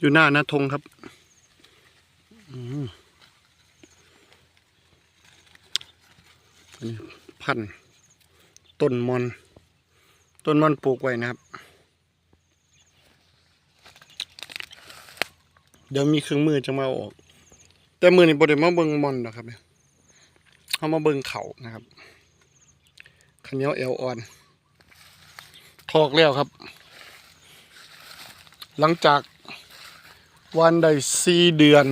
อยู่หน้านาทงครับอันนี้พันต้นมอน ต้นมอนปลูกไว้นะครับ เดี๋ยวมีเครื่องมือจะมาออก แต่มือนี่บไดมาเบิงมอนนะครับเนี่ยเขามาเบิงเขานะครับขันเนียวเอวอ่อนทอกแล้วครับ หลังจาก วันได้สี่เดือน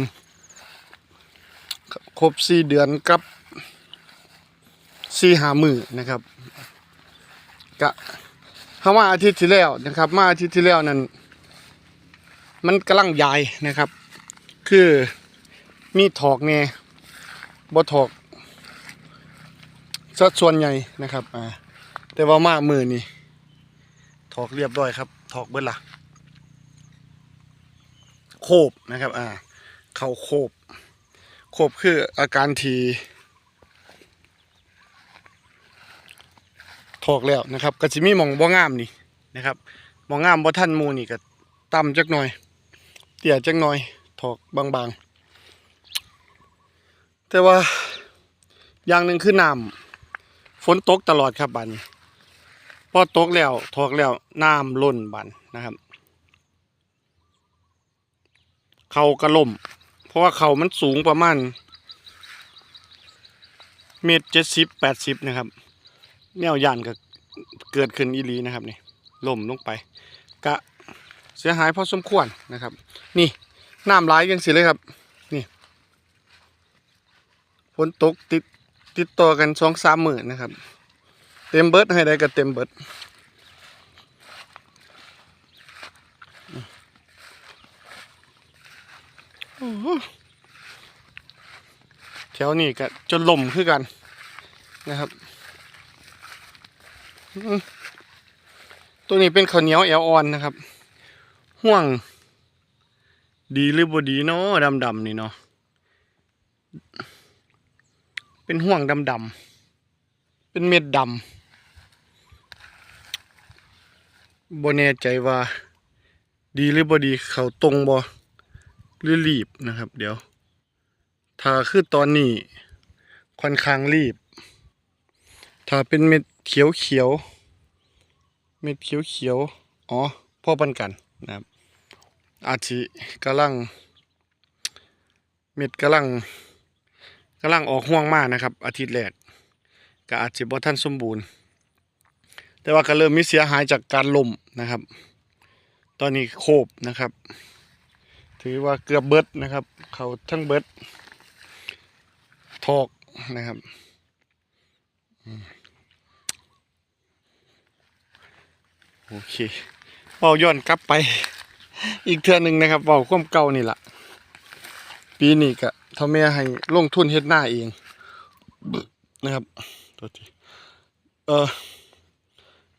ครบสี่เดือนกับสี่หามือนะครับกะเขามาอาทิตย์ที่แล้วนะครับ มาอาทิตย์ที่แล้วนั้นมันกำลังใหญ่นะครับ คือมีถอกแน่บ่ถอกสัดส่วนใหญ่นะครับอ่าแต่ว่ามามือนี่ถอกเรียบร้อยครับ ถอกเบิดละ โคบนะครับ อ่า เข้าโคบ โคบคืออาการทีถอกแล้วนะครับก็สิมีมองบ่งามนี่นะครับบ่งงามบ่ทันมูนี่ก็ต่ำจักหน่อย เตี่ยจักหน่อย ถอกบางๆ แต่ว่าอย่างหนึ่งคือน้ำฝนตกตลอดครับบันพอตกแล้วถอกแล้วน้ำล้นบันนะครับ เขากระล่ม เพราะว่าเขามันสูงประมาณเมตรเจ็ดสิบแปดสิบนะครับ แนวยานก็เกิดขึ้นอีลีนะครับนี่ล่มลงไป กะเสียหายพอสมควรนะครับ นี่น้ำไหลายยังสิเลยครับ นี่ฝนตกติดติดต่อกันสองสามหมื่นนะครับ เต็มเบิร์ดให้ได้ก็เต็มเบิร์ด แถวนี้ก็จนล่มคือกันนะครับตัวนี้เป็นข้าวเหนียวแอลออนนะครับ ห่วง ดีหรือบ่ดีเนาะดำๆนี่เนาะเป็นห่วงดำๆเป็นเม็ดดำบ่แน่ใจว่า ดีหรือบ่ดีเขาตรงบ่ หรือรีบนะครับ เดี๋ยว ถ้าคือตอนนี้ค่อนข้างรีบ ถ้าเป็นเม็ดเขียวเขียว เม็ดเขียวเขียวอ๋อพ่อปันกันนะครับ อาจสิกำลัง เม็ดกำลังกำลังออกห่วงมากนะครับ อาทิตย์แรกก็อาจจะบ่ทันสมบูรณ์ แต่ว่าก็เริ่มมีเสียหายจากการล่มนะครับ ตอนนี้โคบนะครับ ถือว่าเกือบเบิดนะครับ เขาทั้งเบิดทอกนะครับโอเคเบาย้อนกลับไป อีกเทื่อหนึ่งนะครับเบาความเก่านี่แหละปีนี้ก็ทำแม่ให้ลงทุนเฮ็ดหน้าเอง นะครับตัวทีเออ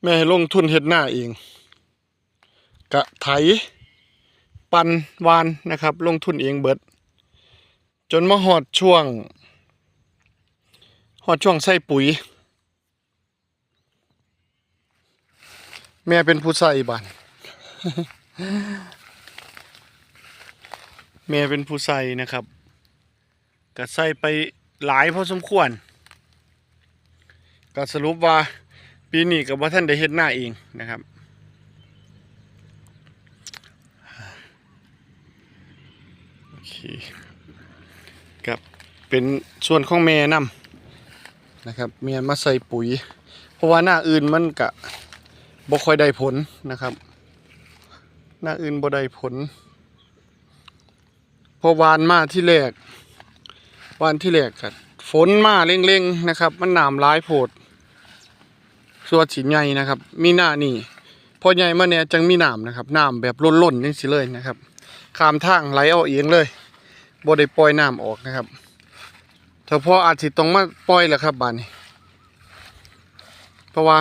แม่ให้ลงทุนเฮ็ดหน้าเอง กะไถ ปันวานนะครับ ลงทุนเองเบิด จนมาหอดช่วงหอดช่วงใส่ปุ๋ย แม่เป็นผู้ใส่บ้านแม่เป็นผู้ใส่นะครับก็ใส่ไปหลายพอสมควรก็สรุปว่าปีนี้กับว่าท่านได้เฮ็ดหน้าเองนะครับ โอเคกับเป็นส่วนของแม่นำนะครับแม่มาใส่ปุ๋ย เพราะว่าหน้าอื่นมันกะบ่ค่อยได้ผลนะครับ หน้าอื่นบ่ได้ผลพอวานมาที่แรกวานที่แรกกัฝนมาเร่งๆนะครับ มันหน้ำร้ายโพดส่วนสินใหญ่นะครับ มีหน้านี่พอใหญ่มาเนี่ยจังมีหน้ำนะครับหน้ำแบบล้นๆจังสิเลยนะครับขามทางไหลเอาเองเลย บ่ได้ปล่อยน้ำออกนะครับถ้าพออาจสิต้องมาปล่อยแหละครับบานนี้ เพราะว่า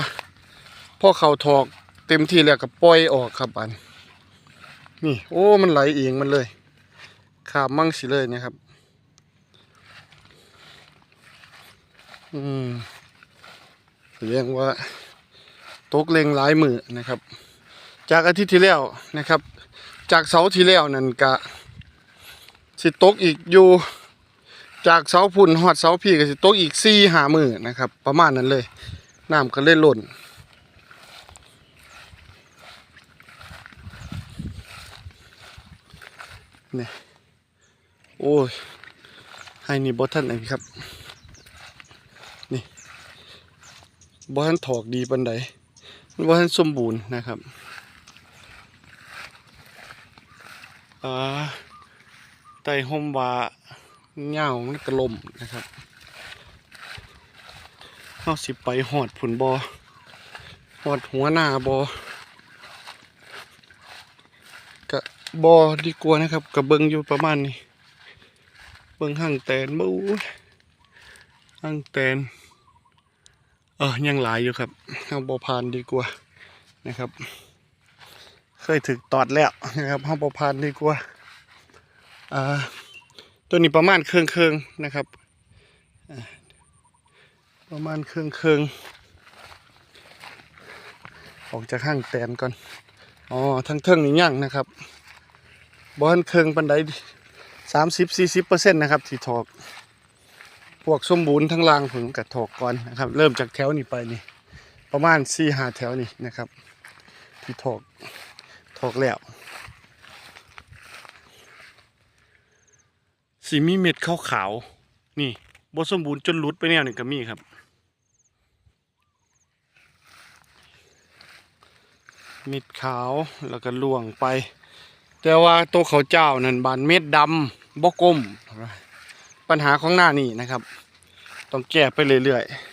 พ่อเขาถอกเต็มที่แล้วก็ปล่อยออกครับบานนี่ โอ้มันไหลเองมันเลยขามมั่งสิเลยนะครับ อืมเรียกว่าตกเลงหลายมือนะครับ จากอาทิตย์ที่แล้วนะครับ จากเสาที่แล้วนั่นก็ สิตกอีกอยู่ จากเสาพุ่นฮอดเสาพี่ก็สิตกอีกสี่หามือนะครับ ประมาณนั้นเลยน้ำก็เลยล้นนี่โอ้ยให้นี่บอท่านอันครับ นี่บอท่านถอกดีปันใดบอท่านสมบูรณ์นะครับอ่า ต่ห่มว่าเงามันกระลมนะครับเขาสิไปหอดผุนบอหอดหัวหน้าบอกะบอดีกว่านะครับกระเบิงอยู่ประมาณนี้ เบิงห่างแตนบูห่างแตนเออยังหลายอยู่ครับเอาบอพานดีกว่านะครับ เคยถึกตอดแล้วนะครับห้องบอพานดีกว่า ตัวนี้ประมาณเครื่องเครื่องนะครับ ประมาณเครื่องเครื่องออกจากห้างแตนก่อน อ๋อ ทั้งเทิงนี่ย่างนะครับบอลเครื่องปันไดสามสิบสี่สิบเปอร์เซ็นต์นะครับที่ถอก พวกสมบูรณ์ทั้งรางผมกับถอกก่อนนะครับ เริ่มจากแถวนี้ไปนี่ ประมาณสี่หาแถวนี่นะครับ ที่ถอกถอกแล้ว สีมีเม็ดขาวขาวๆนี่บสมบูรณ์จนหลุดไปแนวนี่ก็มีครับเม็ดขาวแล้วก็ล่วงไป แต่ว่าตัวเขาเจ้านั่นบานเม็ดดำบกกลมปัญหาของหน้านี่นะครับ ต้องแก้ไปเรื่อยๆ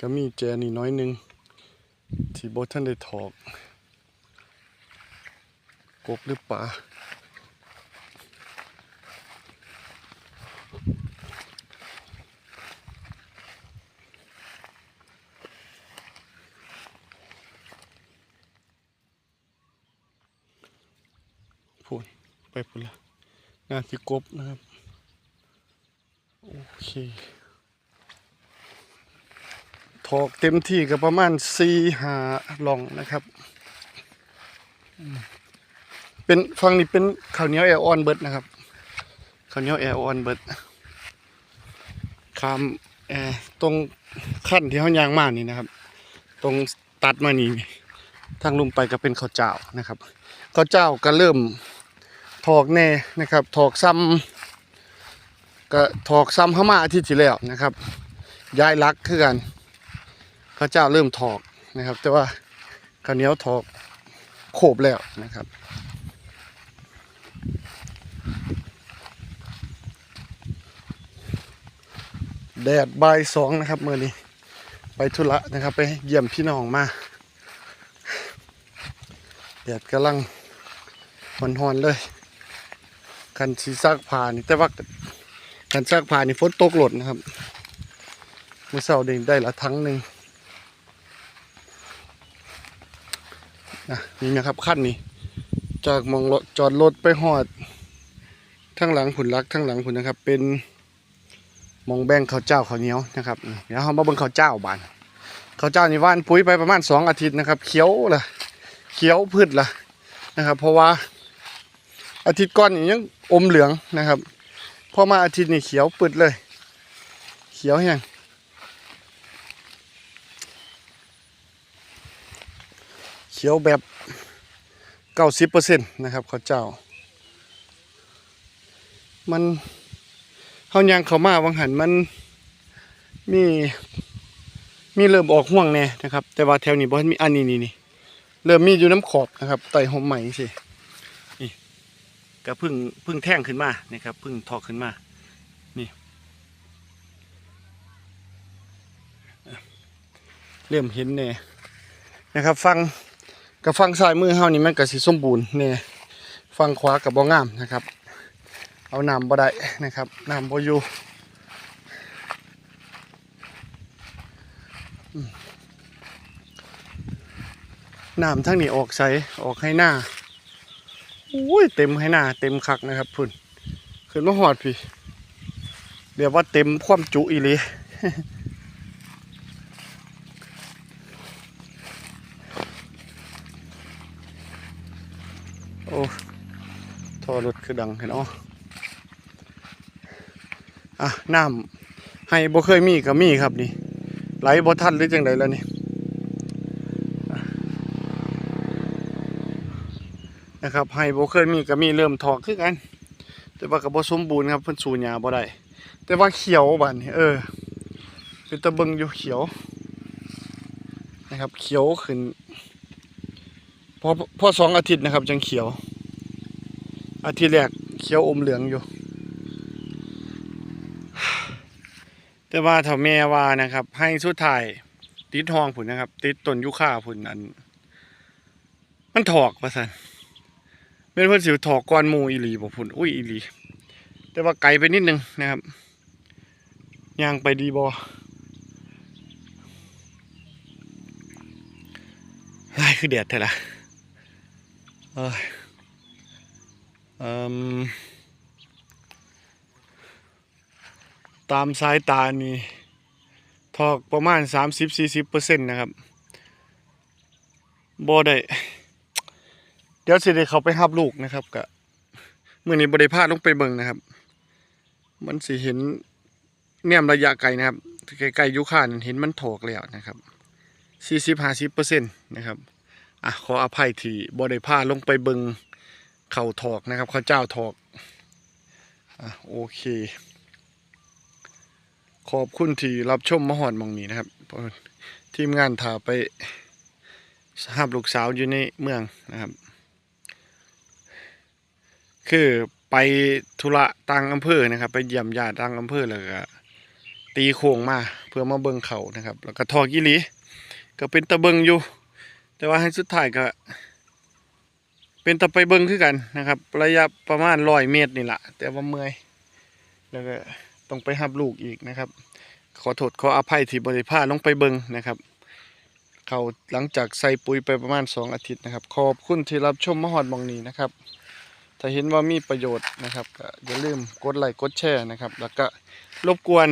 ก็มีแจนี่น้อยนึง ที่บท่านได้ถอกกบหรือปลาพูนไปพูนละงานที่กบนะครับ โอเค อกเต็มที่ก็ประมาณสี่หาลองนะครับ เป็นฟังนี้เป็นข้าวเหนียวแอร์ออนเบิร์ดนะครับข้าวเหนียวแอร์ออนเบิร์ดคามแอร์ตรงขั้นที่เขายางมานี่นะครับ ตรงตัดมานี่ทางลงไปก็เป็นข้าวเจ้านะครับข้าวเจ้าก็เริ่มถอกแน่นะครับถอกซ้ำก็ถอกซ้ำเข้ามาอาทิตย์ที่แล้วนะครับย้ายลักคือกัน ข้าเจ้าเริ่มถอกนะครับ แต่ว่าข้าวเหนียวถอกโขบแล้วนะครับแดดบ่ายสองนะครับเมื่อนี้ ไปธุระนะครับ ไปเยี่ยมพี่น้องมาแดดกำลังหอนๆเลยคันสีซักผ้านี่แต่ว่าคันซักผ้านี่ฝนตกหล่นนะครับเมื่อเช้านี้ได้ละทั้งหนึ่ง นะนี่นะครับขั้นนี้ จากมองรถจอดรถไปหอดทั้งหลังผุนลักทั้งหลังผุนนะครับ เป็นมองแบงข้าวเจ้าข้าวเหนียวนะครับเดี๋ยวเรามาเบิ่งข้าวเจ้าบานข้าวเจ้านี่ว่านปุ๋ยไปประมาณสองอาทิตย์นะครับเขียวละเขียวพืชละนะครับ เพราะว่าอาทิตย์ก่อนนี่ยังอมเหลืองนะครับพอมาอาทิตย์นี้เขียวปืดเลย เขียวแห้ง ขียวแบบเก้าสิบเปอร์เซ็นต์นะครับข้าวเจ้า มันเฮายางเขามาวังหันมันมีมีเริ่มออกห่วงแน่นะครับ แต่ว่าแถวนี้บ่ทันมีอันนี้นี่นี่เริ่มมีอยู่น้ำขอบนะครับไต่หอมใหม่สินี่ก็เพึ่งเพึ่งแท่งขึ้นมานะครับเพึ่งทอกขึ้นมา นี่ เริ่มเห็นแน่นะครับ ฟัง กับฟังซ้ายมือเฮานี่มันก็สิสมบูรณ์เนี่ยฟังขวากับบ่งามนะครับ เอาน้ำบ่ได้นะครับน้ำบ่อยู่อืมน้ำทั้งนี้ออกใสออกให้หน้าอุ้ยเต็มให้หน้าเต็มคักนะครับพุ่นขึ้นมาหอดพี่เดี๋ยวว่าเต็มความจุอีหลี โอ้ท่ อรถคือดังเห็นเนาะอะน้ำให้บ่เคยมีก็มีครับนี่ไหลบ่ทันหรือจังไดแล้วนี่นะครับให้บ่เคยมีก็มีเริ่มถอกคือกัน แต่ว่าก็บ่สมบูรณ์ครับเพิ่นสูญหญ้าบ่ได้แต่ว่าเขียวบัดนี้เออเป็นตะเบิงอยู่เขียวนะครับเขียวขึ้นพอพอสองอาทิตย์นะครับ จังเขียว อาทิตย์แรกเขียวอมเหลืองอยู่ แต่ว่าถ้าแม่ว่านะครับ ให้สุดท้ายติดทองผุนนะครับ ติดต้นยุค่าผุนอัน มันถอกว่าสันเป็นเพื่อนสิวถอกก้อนมูอีหลีบอกผุนอุ้ยอีหลี แต่ว่าไกลไปนิดนึงนะครับย่างไปดีบอไอ้คือแดดเถอะละเออ ตามสายตานี่ทอกประมาณ 30-40%เปอร์เซ็นต์นะครับบ่ได้เดี๋ยวสิได้เขาไปหับลูกนะครับกะเมื่อนี้บริพลาดลงไปเบิ่งนะครับ มันสิเห็นแนมระยะไกลนะครับไกลๆยุคานเห็นมันถอกแล้วนะครับสี่สิบห้าสิบเปอร์เซ็นต์นะครับอะขออภัยที่บริพาลงไปเบิ่ง เข่าถอกนะครับข้าเจ้าถอกอะโอเค ขอบคุณที่รับชมมหอนมองนี้นะครับทีมงานถาไปหับลูกสาวอยู่ในเมืองนะครับ คือไปธุระต่างอำเภอนะครับ ไปเยี่ยมญาติต่างอำเภอแล้วก็ตีโค้งมาเพื่อมาเบิ่งเขานะครับ แล้วก็ทอกอีหลีก็เป็นตะเบิงอยู่ แต่ว่าให้สุดท้ายก็ เป็นตะไปเบิงคือกันนะครับ ระยะประมาณร้อยเมตรนี่แหละแต่ว่าเมื่อยแล้วก็ต้องไปหับลูกอีกนะครับ ขอโทษขออภัยที่บริพาลงไปเบิงนะครับ เขาหลังจากใส่ปุ๋ยไปประมาณสองอาทิตย์นะครับ ขอบคุณที่รับชมมหอดหมองนี้นะครับ ถ้าเห็นว่ามีประโยชน์นะครับอย่าลืมกดไลค์กดแชร์นะครับ แล้วก็รบกวน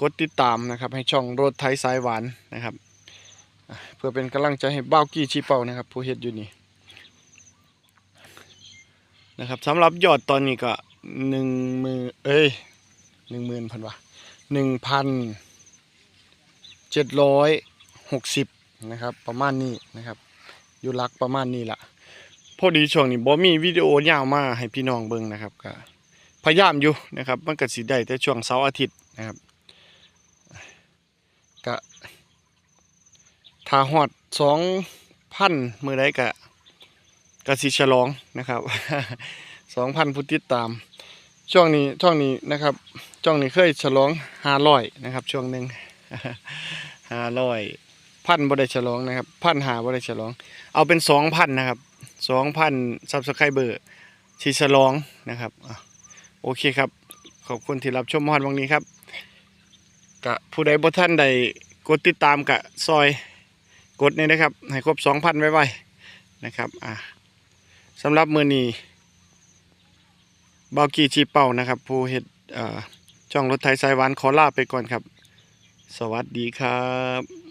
กดติดตามนะครับ ให้ช่องรถไทยสายหวานนะครับ เพื่อเป็นกำลังใจให้บ้าวกี้ชีเป่านะครับ ผู้เฮ็ดอยู่นี่ นะครับสำหรับยอดตอนนี้ก็หนึ่งมือเอ้ยหนึ่งหมื่นพันวะหนึ่งพันเจ็ดร้อยหกสิบนะครับ ประมาณนี้นะครับอยู่ลักประมาณนี้แหละพอดีช่วงนี้บ่มีวิดีโอยาวมาให้พี่น้องเบิ่งนะครับก็พยายามอยู่นะครับมันก็สิได้แต่ช่วงเสาร์อาทิตย์นะครับก็ถ้าฮอดสองพันมือใดก็ ก็สิฉลองนะครับสองพันผู้ติดตาม ช่วงนี้ช่วงนี้นะครับ ช่วงนี้เคยฉลองห้าร้อยนะครับ ช่วงหนึ่งห้าร้อยพันบ่ได้ฉลองนะครับพันหาบ่ได้ฉลอง เอาเป็นสองพันนะครับสองพันซับสไครเบอร์ที่ฉลองนะครับโอเคครับ ขอบคุณที่รับชมมอดวันนี้ครับกะผู้ใดบ่ท่านใดกดติดตามกะซอยกดนี่นะครับ ให้ครบสองพันไว้ไว้นะครับ อะ สำหรับมือนีเบากีชีเป่านะครับ ผู้เห็ดเอ่อช่องรถไทยสายหวานขอลาไปก่อนครับ สวัสดีครับ